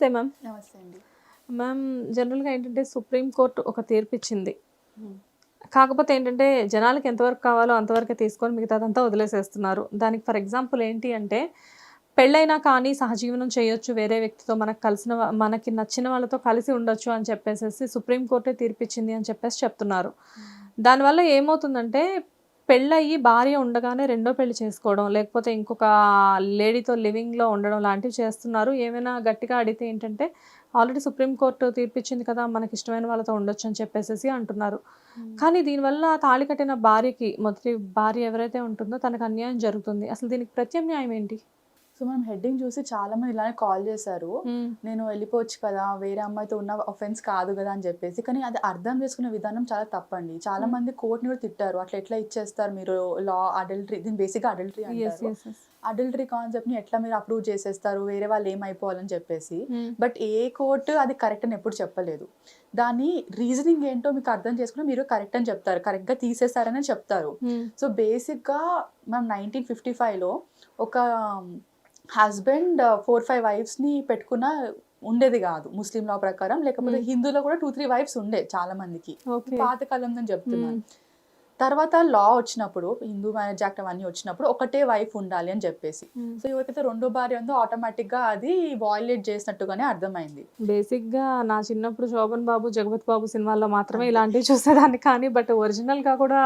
నమస్తే మ్యామ్ నమస్తే అండి. మ్యామ్ జనరల్గా ఏంటంటే సుప్రీంకోర్టు ఒక తీర్పు ఇచ్చింది కాకపోతే ఏంటంటే జనాలకి ఎంతవరకు కావాలో అంతవరకే తీసుకొని మిగతాదంతా వదిలేసేస్తున్నారు. దానికి ఫర్ ఎగ్జాంపుల్ ఏంటి అంటే పెళ్ళైనా కానీ సహజీవనం చేయొచ్చు వేరే వ్యక్తితో మనకు కలిసిన మనకి నచ్చిన వాళ్ళతో కలిసి ఉండొచ్చు అని చెప్పేసి సుప్రీంకోర్టే తీర్పిచ్చింది అని చెప్పేసి చెప్తున్నారు. దానివల్ల ఏమవుతుందంటే పెళ్ళయి భార్య ఉండగానే రెండో పెళ్ళి చేసుకోవడం లేకపోతే ఇంకొక లేడీతో లివింగ్లో ఉండడం లాంటివి చేస్తున్నారు. ఏమైనా గట్టిగా అడిగితే ఏంటంటే ఆల్రెడీ సుప్రీంకోర్టు తీర్పిచ్చింది కదా మనకి ఇష్టమైన వాళ్ళతో ఉండొచ్చు అని చెప్పేసి అంటున్నారు. కానీ దీనివల్ల తాళి కట్టిన భార్యకి మొదటి భార్య ఎవరైతే ఉంటుందో తనకు అన్యాయం జరుగుతుంది. అసలు దీనికి ప్రత్యామ్నాయం ఏంటి? సో మనం హెడ్డింగ్ చూసి చాలా మంది ఇలానే కాల్ చేశారు. నేను వెళ్ళిపోవచ్చు కదా వేరే అమ్మాయితో ఉన్న ఒఫెన్స్ కాదు కదా అని చెప్పేసి. కానీ అది అర్థం చేసుకునే విధానం చాలా తప్పండి. చాలా Hmm. మంది కోర్టుని కూడా తిట్టారు. అట్లా ఎట్లా ఇచ్చేస్తారు మీరు? లా అడల్టరీ దీని బేసిక్గా అడల్టరీ అంటారు. అడల్టరీ కాన్సెప్ట్ని ఎట్లా మీరు అప్రూవ్ చేసేస్తారు? వేరే వాళ్ళు ఏమైపోవాలని చెప్పేసి. Hmm. బట్ ఏ కోర్టు అది కరెక్ట్ అని ఎప్పుడు చెప్పలేదు. దాని రీజనింగ్ ఏంటో మీకు అర్థం చేసుకుని మీరు కరెక్ట్ అని చెప్తారు. కరెక్ట్గా తీసేస్తారని చెప్తారు. Hmm. సో బేసిక్గా మనం నైన్టీన్ ఫిఫ్టీ ఫైవ్లో ఒక హస్బెండ్ ఫోర్ ఫైవ్ వైఫ్స్ని పెట్టుకున్న ఉండేది కాదు ముస్లిం లా ప్రకారం లేకపోతే. హిందూలో కూడా టూ త్రీ వైఫ్స్ ఉండే చాలా మందికి పాతకాలం అని చెప్తున్నాను. తర్వాత లా వచ్చినప్పుడు హిందూ మ్యారేజ్ యాక్ట్ అవన్నీ వచ్చినప్పుడు ఒకటే వైఫ్ ఉండాలి అని చెప్పేసి. సో ఎవరికైతే రెండో భార్య ఉందో ఆటోమేటిక్గా అది వాయిలేట్ చేసినట్టుగానే అర్థమైంది. బేసిక్గా నా చిన్నప్పుడు శోభన్ బాబు జగపతి బాబు సినిమాల్లో మాత్రమే ఇలాంటివి చూసేదాన్ని కానీ బట్ ఒరిజినల్గా కూడా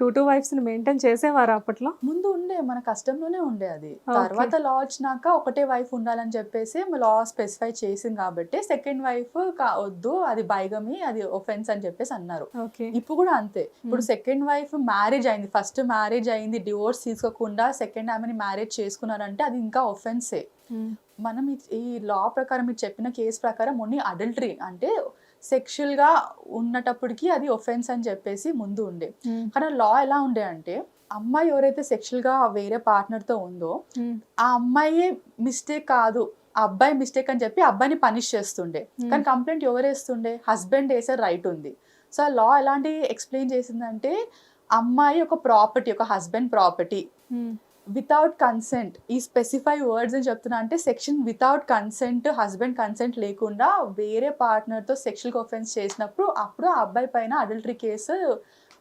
టూ టూ వైఫ్స్ని మెయింటైన్ చేసేవారు అప్పట్లో? ముందు ఉండే మన కష్టంలోనే ఉండే అది. తర్వాత లా వచ్చినాక ఒకటే వైఫ్ ఉండాలని చెప్పేసి లా స్పెసిఫై చేసింది కాబట్టి సెకండ్ వైఫ్ వద్దు అది బైగమి అది ఒఫెన్స్ అని చెప్పేసి అన్నారు. ఇప్పుడు కూడా అంతే. ఇప్పుడు సెకండ్ వైఫ్ మ్యారేజ్ అయింది. ఫస్ట్ మ్యారేజ్ అయింది. డివోర్స్ తీసుకోకుండా సెకండ్ ఆమెని మ్యారేజ్ చేసుకున్నారంటే అది ఇంకా ఒఫెన్సే మనం ఈ- లా ప్రకారం మీరు చెప్పిన కేసు ప్రకారం ఓన్లీ అడల్టరీ అంటే sexual గా ఉన్నటప్పటికి అది ఒఫెన్స్ అని చెప్పేసి ముందు ఉండే. కానీ లా ఎలా ఉండే అంటే అమ్మాయి ఎవరైతే sexual గా వేరే partner తో ఉందో ఆ అమ్మాయి మిస్టేక్ కాదు. ఆ అబ్బాయి మిస్టేక్ అని చెప్పి అబ్బాయిని పనిష్ చేస్తుండే. కానీ కంప్లైంట్ ఎవరు వేస్తుండే? హస్బెండ్ వేసే రైట్ ఉంది. సో ఆ లా ఎలాంటి ఎక్స్ప్లెయిన్ చేసిందంటే అమ్మాయి ఒక ప్రాపర్టీ ఒక హస్బెండ్ ప్రాపర్టీ వితౌట్ కన్సెంట్ ఈ స్పెసిఫై వర్డ్స్ అని చెప్తున్నా అంటే section without consent husband consent లేకుండా వేరే పార్ట్నర్తో సెక్షువల్ ఒఫెన్స్ చేసినప్పుడు అప్పుడు ఆ అబ్బాయి పైన అడల్టరీ కేసు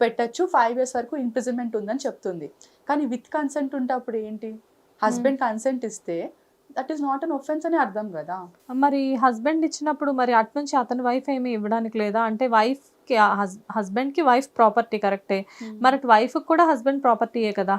పెట్టచ్చు. ఫైవ్ ఇయర్స్ వరకు ఇంప్రిజన్మెంట్ ఉందని చెప్తుంది. కానీ విత్ కన్సెంట్ ఉంటే అప్పుడు ఏంటి? హస్బెండ్ కన్సెంట్ ఇస్తే that is not an offence అని అర్థం కదా. మరి హస్బెండ్ ఇచ్చినప్పుడు మరి అటు నుంచి అతని వైఫ్ ఏమీ ఇవ్వడానికి లేదా? అంటే వైఫ్ కి హస్బెండ్కి వైఫ్ ప్రాపర్టీ కరెక్టే. మరి వైఫ్ కూడా హస్బెండ్ ప్రాపర్టీయే కదా?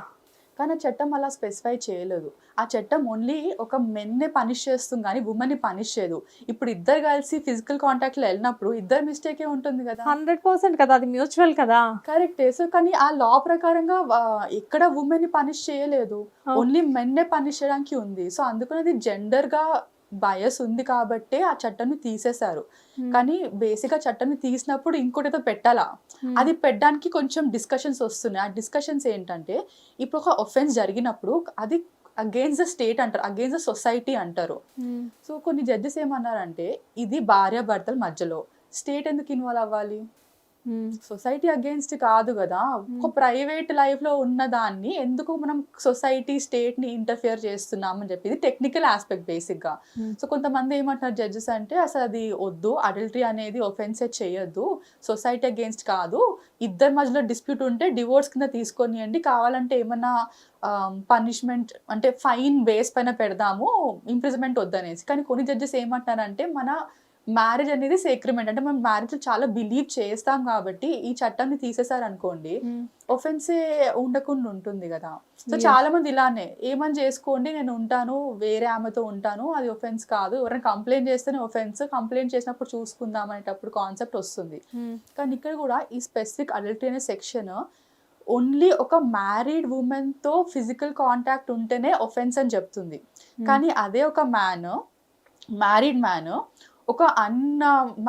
కానీ ఆ చట్టం అలా స్పెసిఫై చేయలేదు. ఆ చట్టం ఓన్లీ ఒక మెన్నే పనిష్ చేస్తుంది కానీ ఉమెన్ని పనిష్ చేయదు. ఇప్పుడు ఇద్దరు కలిసి ఫిజికల్ కాంటాక్ట్లో వెళ్ళినప్పుడు ఇద్దరు మిస్టేకే ఉంటుంది కదా? హండ్రెడ్ పర్సెంట్ కదా అది మ్యూచువల్ కదా? కరెక్టే. సో కానీ ఆ లా ప్రకారంగా ఆ, ఎక్కడ ఉమెన్ని పనిష్ చేయలేదు. ఓన్లీ మెన్నే పనిష్ చేయడానికి ఉంది. సో అందుకని అది జెండర్గా బయస్ ఉంది కాబట్టే ఆ చట్టాన్ని తీసేశారు కానీ బేసిక్గా చట్టాన్ని తీసినప్పుడు ఇంకోటి ఏదో పెట్టాలా Hmm. అది పెట్టడానికి కొంచెం డిస్కషన్స్ వస్తున్నాయి ఆ డిస్కషన్స్ ఏంటంటే ఇప్పుడు ఒక ఒఫెన్స్ జరిగినప్పుడు అది అగేన్స్ట్ ద స్టేట్ అంటారు అగేన్స్ట్ ద సొసైటీ అంటారు Hmm. సో కొన్ని జడ్జెస్ ఏమన్నారంటే ఇది భార్య భర్తల మధ్యలో స్టేట్ ఎందుకు ఇన్వాల్వ్ అవ్వాలి Hmm. సొసైటీ అగేన్స్ట్ కాదు కదా. ఒక ప్రైవేట్ లైఫ్లో ఉన్న దాన్ని ఎందుకు మనం సొసైటీ స్టేట్ని ఇంటర్ఫియర్ చేస్తున్నాం అని చెప్పి ఇది టెక్నికల్ ఆస్పెక్ట్ బేసిక్గా. Hmm. సో కొంతమంది ఏమంటున్నారు జడ్జెస్ అంటే అసలు అది వద్దు అడల్టరీ అనేది ఒఫెన్సే చేయొద్దు సొసైటీ అగేన్స్ట్ కాదు. ఇద్దరి మధ్యలో డిస్ప్యూట్ ఉంటే డివోర్స్ కింద తీసుకొనియండి. కావాలంటే ఏమన్నా పనిష్మెంట్ అంటే ఫైన్ బేస్ పైన పెడదాము ఇంప్రిజన్మెంట్ వద్దనేసి. కానీ కొన్ని జడ్జెస్ ఏమంటున్నారంటే మన మ్యారేజ్ అనేది సేక్రిమెంట్ అంటే మనం మ్యారేజ్ చాలా బిలీవ్ చేస్తాం కాబట్టి ఈ చట్టాన్ని తీసేశారనుకోండి Hmm. ఒఫెన్సే ఉండకుండా ఉంటుంది కదా సో. చాలా మంది ఇలానే ఏమని చేసుకోండి నేను ఉంటాను వేరే ఆమెతో ఉంటాను అది ఒఫెన్స్ కాదు ఎవరైనా కంప్లైంట్ చేస్తేనే ఒఫెన్స్ కంప్లైంట్ చేసినప్పుడు చూసుకుందాం అనేటప్పుడు కాన్సెప్ట్ వస్తుంది Hmm. కానీ ఇక్కడ కూడా ఈ స్పెసిఫిక్ అడల్టరీ అనే సెక్షన్ ఓన్లీ ఒక మ్యారీడ్ ఉమెన్తో ఫిజికల్ కాంటాక్ట్ ఉంటేనే ఒఫెన్స్ అని చెప్తుంది కానీ అదే ఒక మ్యాన్ మ్యారీడ్ మ్యాన్ ఒక అన్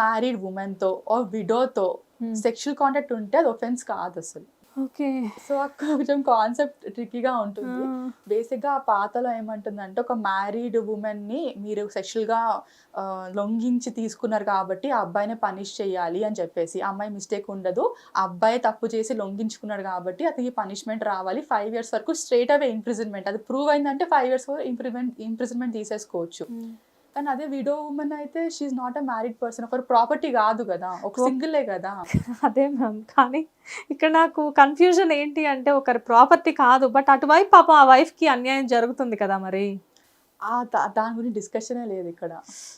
మ్యారీడ్ ఉమెన్తో ఓ విడోతో. సెక్షువల్ కాంటాక్ట్ ఉంటే అది ఒఫెన్స్ కాదు అసలు. ఓకే. సో కొంచెం కాన్సెప్ట్ ట్రిక్కీగా ఉంటుంది. బేసిక్గా ఆ పాతలో ఏమంటుందంటే ఒక మ్యారీడ్ ఉమెన్ని మీరు సెక్షువల్గా లొంగించి తీసుకున్నారు కాబట్టి ఆ అబ్బాయిని పనిష్ చేయాలి అని చెప్పేసి. అమ్మాయి మిస్టేక్ ఉండదు. అబ్బాయి తప్పు చేసి లొంగించుకున్నాడు కాబట్టి అతనికి పనిష్మెంట్ రావాలి. ఫైవ్ ఇయర్స్ వరకు స్ట్రేట్ అవే ఇంప్రిజన్మెంట్ అది ప్రూవ్ అయిందంటే ఫైవ్ ఇయర్స్ ఇంప్రిజన్మెంట్ ఇంప్రిజన్మెంట్ తీసేసుకోవచ్చు. Hmm. కానీ అదే విడో ఉమెన్ అయితే she's not a married person ఒక ప్రాపర్టీ కాదు కదా. ఒక సింగిలే కదా. అదే మ్యామ్ కానీ ఇక్కడ నాకు కన్ఫ్యూజన్ ఏంటి అంటే ఒకరి ప్రాపర్టీ కాదు బట్ అటువైపు పాపం ఆ వైఫ్కి అన్యాయం జరుగుతుంది కదా మరి. దాని గురించి డిస్కషనే లేదు ఇక్కడ.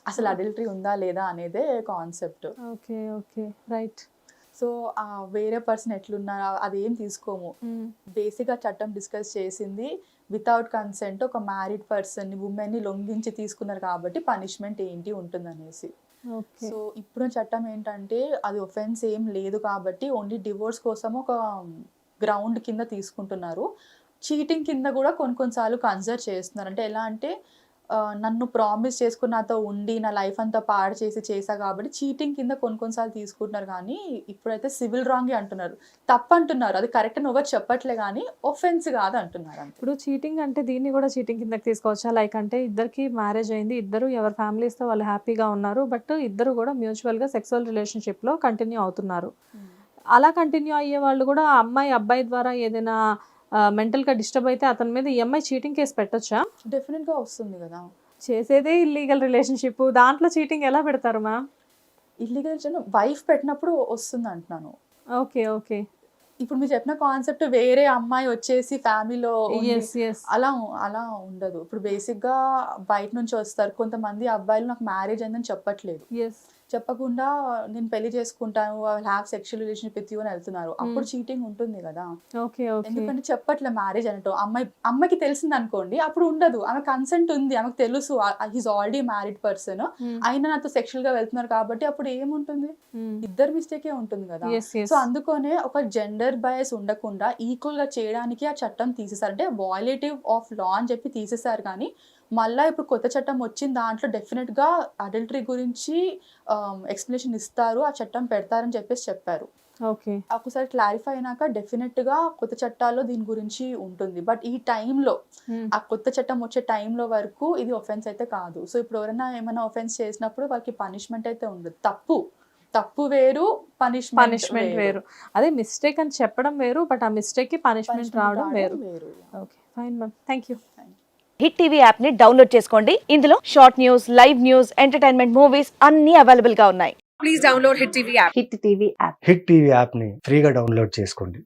అసలు అడల్టరీ ఉందా లేదా అనేదే concept okay okay. Right so వేరే పర్సన్ ఎట్లున్నారా అదేం తీసుకోము. బేసిక్గా చట్టం డిస్కస్ చేసింది. వితౌట్ కన్సెంట్ ఒక మ్యారీడ్ పర్సన్ని ఉమెన్ని లొంగించి తీసుకున్నారు కాబట్టి పనిష్మెంట్ ఏంటి ఉంటుందనేసి. సో ఇప్పుడు చట్టం ఏంటంటే అది ఒఫెన్స్ ఏం లేదు కాబట్టి ఓన్లీ డివోర్స్ కోసం ఒక గ్రౌండ్ కింద తీసుకుంటున్నారు. చీటింగ్ కింద కూడా కొన్ని కొన్నిసార్లు కన్సిడర్ చేస్తున్నారు. అంటే ఎలా అంటే నన్ను ప్రామిస్ చేసుకుని నాతో ఉండి నా లైఫ్ అంతా పాడు చేసి చేసా కాబట్టి చీటింగ్ కింద కొన్ని కొన్నిసార్లు తీసుకుంటున్నారు కానీ ఇప్పుడైతే సివిల్ రాంగ్ అంటున్నారు. తప్పు అంటున్నారు అది కరెక్ట్ అని ఎవరు చెప్పట్లే కానీ ఒఫెన్స్ కాదు అంటున్నారు ఇప్పుడు చీటింగ్ అంటే దీన్ని కూడా చీటింగ్ కిందకి తీసుకోవచ్చా? లైక్ అంటే ఇద్దరికి మ్యారేజ్ అయింది ఇద్దరు ఎవరి families తో వాళ్ళు హ్యాపీగా ఉన్నారు బట్ ఇద్దరు కూడా మ్యూచువల్గా సెక్సువల్ రిలేషన్షిప్లో కంటిన్యూ అవుతున్నారు. అలా కంటిన్యూ అయ్యే వాళ్ళు కూడా అమ్మాయి అబ్బాయి ద్వారా ఏదైనా మెంటల్గా డిస్టర్బ్ అయితే అతని మీద ఈ అమ్మాయి చీటింగ్ కేసు పెట్టొచ్చా? డెఫినెట్గా వస్తుంది కదా. చేసేదే ఇల్లీగల్ రిలేషన్షిప్ దాంట్లో చీటింగ్ ఎలా పెడతారు మ్యామ్ ఇల్లీగల్ వైఫ్ పెట్టినప్పుడు వస్తుంది అంటున్నాను ఓకే ఓకే. ఇప్పుడు మీరు చెప్పిన కాన్సెప్ట్ వేరే అమ్మాయి వచ్చేసి ఫ్యామిలీలో అలా అలా ఉండదు. ఇప్పుడు బేసిక్గా బయట నుంచి వస్తారు. కొంతమంది అబ్బాయిలు నాకు మ్యారేజ్ అయిందని చెప్పట్లేదు. చెప్పకుండా నేను పెళ్ళి చేసుకుంటాను have sexual relationship with you అని వెళ్తున్నారు. అప్పుడు చీటింగ్ ఉంటుంది కదా. ఓకే ఎందుకంటే చెప్పట్లే మ్యారేజ్ అన్నట్టు. అమ్మాయి అమ్మాయికి తెలిసింది అనుకోండి అప్పుడు ఉండదు. ఆమె కన్సెంట్ ఉంది. ఆమెకు తెలుసు. హీస్ ఆల్రెడీ మ్యారీడ్ పర్సన్ అయినా నాతో సెక్షువల్గా వెళ్తున్నారు కాబట్టి అప్పుడు ఏముంటుంది? ఇద్దరు మిస్టేకే ఉంటుంది కదా. సో అందుకనే ఒక జెండర్ బయస్ ఉండకుండా ఈక్వల్గా చేయడానికి ఆ చట్టం తీసేశారు. అంటే వాయిలేటివ్ ఆఫ్ లా అని చెప్పి తీసేశారు కానీ మళ్ళీ ఇప్పుడు కొత్త చట్టం వచ్చిన దాంట్లో డెఫినెట్గా అడల్టరీ గురించి ఎక్స్ప్లెనేషన్ ఇస్తారు ఆ చట్టం పెడతారని చెప్పేసి చెప్పారు. ఓకే ఒకసారి క్లారిఫై అయినాక డెఫినెట్గా కొత్త చట్టాల్లో దీని గురించి ఉంటుంది. బట్ ఈ టైంలో ఆ కొత్త చట్టం వచ్చే టైంలో వరకు ఇది ఒఫెన్స్ అయితే కాదు. సో ఇప్పుడు ఎవరైనా ఏమైనా ఒఫెన్స్ చేసినప్పుడు వాళ్ళకి పనిష్మెంట్ అయితే ఉండదు. తప్పు. తప్పు వేరు పనిష్మెంట్ పనిష్మెంట్ వేరు. అదే మిస్టేక్ అని చెప్పడం వేరు బట్ ఆ మిస్టేక్కి పనిష్మెంట్ రావడం వేరు. Okay fine ma'am thank you Hit TV యాప్ని డౌన్లోడ్ చేసుకోండి. ఇందులో short news live news entertainment movies అన్ని అవైలబుల్గా ఉన్నాయి. హిట్ టీవీ యాప్ని ఫ్రీగా డౌన్లోడ్ చేసుకోండి.